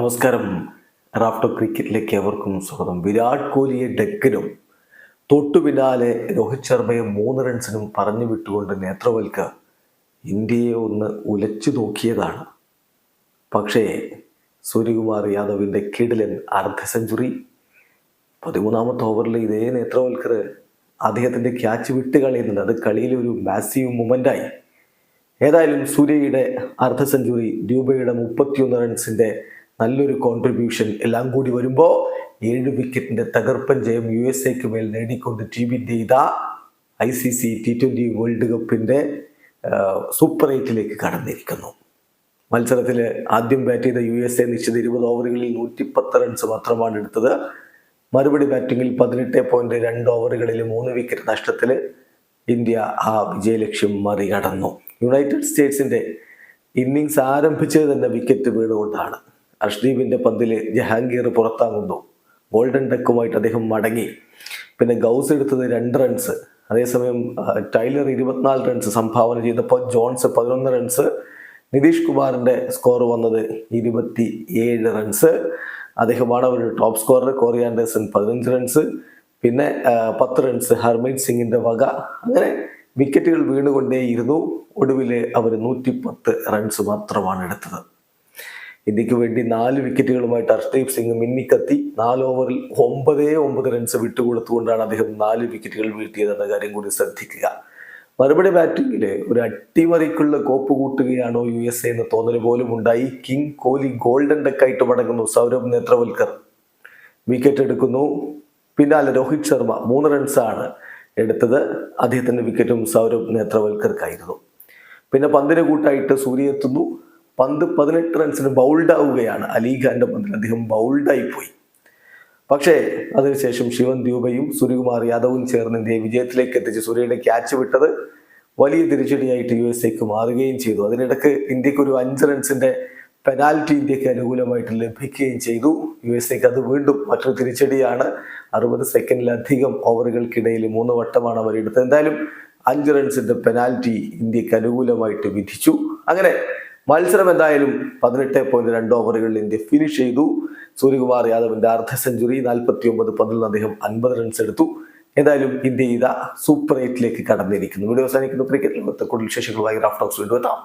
നമസ്കാരം. റാഫ്റ്റോ ക്രിക്കറ്റിലേക്ക് എവർക്കും സ്വാഗതം. വിരാട് കോഹ്ലിയെ ഡെക്കിനും തൊട്ടു പിന്നാലെ രോഹിത് ശർമ്മയെ മൂന്ന് റൺസിനും പറഞ്ഞു വിട്ടുകൊണ്ട് നേത്രവൽക്ക ഇന്ത്യയെ ഒന്ന് ഉലച്ചു നോക്കിയതാണ്. പക്ഷേ സൂര്യകുമാർ യാദവിന്റെ കിടിലൻ അർദ്ധ സെഞ്ചുറി. പതിമൂന്നാമത്തെ ഓവറിൽ ഇതേ നേത്രവൽക്കർ അദ്ദേഹത്തിന്റെ ക്യാച്ച് വിട്ട് കളയുന്നുണ്ട്. അത് കളിയിലെ ഒരു മാസീവ് മൊമെന്റായി ഏതായാലും സൂര്യയുടെ അർദ്ധ സെഞ്ചുറി രൂപയുടെ മുപ്പത്തിയൊന്ന് റൺസിന്റെ നല്ലൊരു കോൺട്രിബ്യൂഷൻ എല്ലാം കൂടി വരുമ്പോൾ ഏഴ് വിക്കറ്റിന്റെ തകർപ്പൻ ജയം യു എസ് എക്ക് മേൽ നേടിക്കൊണ്ട് ടീം ഇന്ത്യ ഇതാ I C C T twenty world കപ്പിന്റെ സൂപ്പർ എയ്റ്റിലേക്ക് കടന്നിരിക്കുന്നു. മത്സരത്തിൽ ആദ്യം ബാറ്റ് ചെയ്ത യു എസ് എ നിശ്ചിത ഇരുപത് ഓവറുകളിൽ നൂറ്റിപ്പത്ത് റൺസ് മാത്രമാണ് എടുത്തത്. മറുപടി ബാറ്റിങ്ങിൽ പതിനെട്ട് പോയിന്റ് രണ്ട് ഓവറുകളിൽ മൂന്ന് വിക്കറ്റ് നഷ്ടത്തിൽ ഇന്ത്യ ആ വിജയലക്ഷ്യം മറികടന്നു. യുണൈറ്റഡ് സ്റ്റേറ്റ്സിന്റെ ഇന്നിങ്സ് ആരംഭിച്ചത് തന്നെ വിക്കറ്റ് വീണുകൊണ്ടാണ്. അഷ്ദീപിന്റെ പന്തിൽ ജഹാംഗീർ പുറത്താകുന്നു. ഗോൾഡൻ ഡക്കുമായിട്ട് അദ്ദേഹം മടങ്ങി. പിന്നെ ഗൗസ് എടുത്തത് രണ്ട് റൺസ് അതേസമയം ടൈലർ ഇരുപത്തിനാല് റൺസ് സംഭാവന ചെയ്തപ്പോൾ ജോൺസ് പതിനൊന്ന് റൺസ് നിതീഷ് കുമാറിന്റെ സ്കോർ വന്നത് ഇരുപത്തി ഏഴ് റൺസ് അദ്ദേഹമാണ് അവരുടെ ടോപ്പ് സ്കോറർ കോറി ആൻഡേഴ്സൺ പതിനഞ്ച് റൺസ് പിന്നെ പത്ത് റൺസ് ഹർമീത് സിംഗിന്റെ വക. അങ്ങനെ വിക്കറ്റുകൾ വീണുകൊണ്ടേയിരുന്നു. ഒടുവിൽ അവർ നൂറ്റി പത്ത് റൺസ് മാത്രമാണ് എടുത്തത്. ഇന്ത്യയ്ക്ക് വേണ്ടി നാല് വിക്കറ്റുകളുമായിട്ട് ഹർഷ്ദീപ് സിംഗ് മിന്നിക്കത്തി നാല് ഓവറിൽ ഒമ്പതേ ഒമ്പത് റൺസ് വിട്ടുകൊടുത്തുകൊണ്ടാണ് അദ്ദേഹം നാല് വിക്കറ്റുകൾ വീഴ്ത്തിയതെന്ന കാര്യം കൂടി ശ്രദ്ധിക്കുക. മറുപടി ബാറ്റിംഗിൽ ഒരു അട്ടിമറിക്കുള്ള കോപ്പ് കൂട്ടുകയാണോ യു എസ് എ എന്ന് തോന്നൽ പോലും ഉണ്ടായി. കിങ് കോഹ്ലി ഗോൾഡൻ ഡെക്കായിട്ട് മടങ്ങുന്നു സൗരവ് നേത്രവൽക്കർ. വിക്കറ്റ് എടുക്കുന്നു. പിന്നാലെ രോഹിത് ശർമ്മ മൂന്ന് റൺസാണ് എടുത്തത്. അദ്ദേഹത്തിന്റെ വിക്കറ്റും സൗരവ് നേത്രവൽക്കർക്കായിരുന്നു. പിന്നെ പന്തിന് കൂട്ടായിട്ട് സൂര്യ എത്തുന്നു. പന്ത് പതിനെട്ട് റൺസിന് ബൗൾഡ് ആവുകയാണ്. അലിഖാന്റെ പന്തിൽ അദ്ദേഹം ബൗൾഡായി പോയി പക്ഷേ അതിനുശേഷം ശിവൻ ദ്യൂബയും സൂര്യകുമാർ യാദവും ചേർന്ന് ഇന്ത്യയെ വിജയത്തിലേക്ക് എത്തിച്ച് സൂര്യയുടെ ക്യാച്ച് വിട്ടത് വലിയ തിരിച്ചടിയായിട്ട് യു എസ് എക്ക് മാറുകയും ചെയ്തു. അതിനിടക്ക് ഇന്ത്യയ്ക്ക് ഒരു അഞ്ച് റൺസിന്റെ പെനാൽറ്റി ഇന്ത്യയ്ക്ക് അനുകൂലമായിട്ട് ലഭിക്കുകയും ചെയ്തു. യു എസ് എക്ക് അത് വീണ്ടും മറ്റൊരു തിരിച്ചടിയാണ്. അറുപത് സെക്കൻഡിലധികം ഓവറുകൾക്കിടയിൽ മൂന്ന് വട്ടമാണ് അവരെടുത്തത്. എന്തായാലും അഞ്ച് റൺസിന്റെ പെനാൽറ്റി ഇന്ത്യയ്ക്ക് അനുകൂലമായിട്ട് വിധിച്ചു. അങ്ങനെ മത്സരം എന്തായാലും പതിനെട്ട് പോയിന്റ് രണ്ട് ഓവറുകളിൽ ഇന്ത്യ ഫിനിഷ് ചെയ്തു. സൂര്യകുമാർ യാദവിന്റെ അർദ്ധ സെഞ്ചുറി നാൽപ്പത്തി ഒമ്പത് പന്തിൽ നിന്ന് അദ്ദേഹം അൻപത് റൺസ് എടുത്തു. എന്തായാലും ഇന്ത്യ ഇതാ സൂപ്പർ എയ്റ്റിലേക്ക് കടന്നിരിക്കുന്നു. വീഡിയോ അവസാനിക്കുന്നു. ക്രിക്കറ്റിൽ കൂടുതൽ വിശേഷങ്ങളുമായി റാഫ്റ്റോക്സ് വീണ്ടും എത്താം.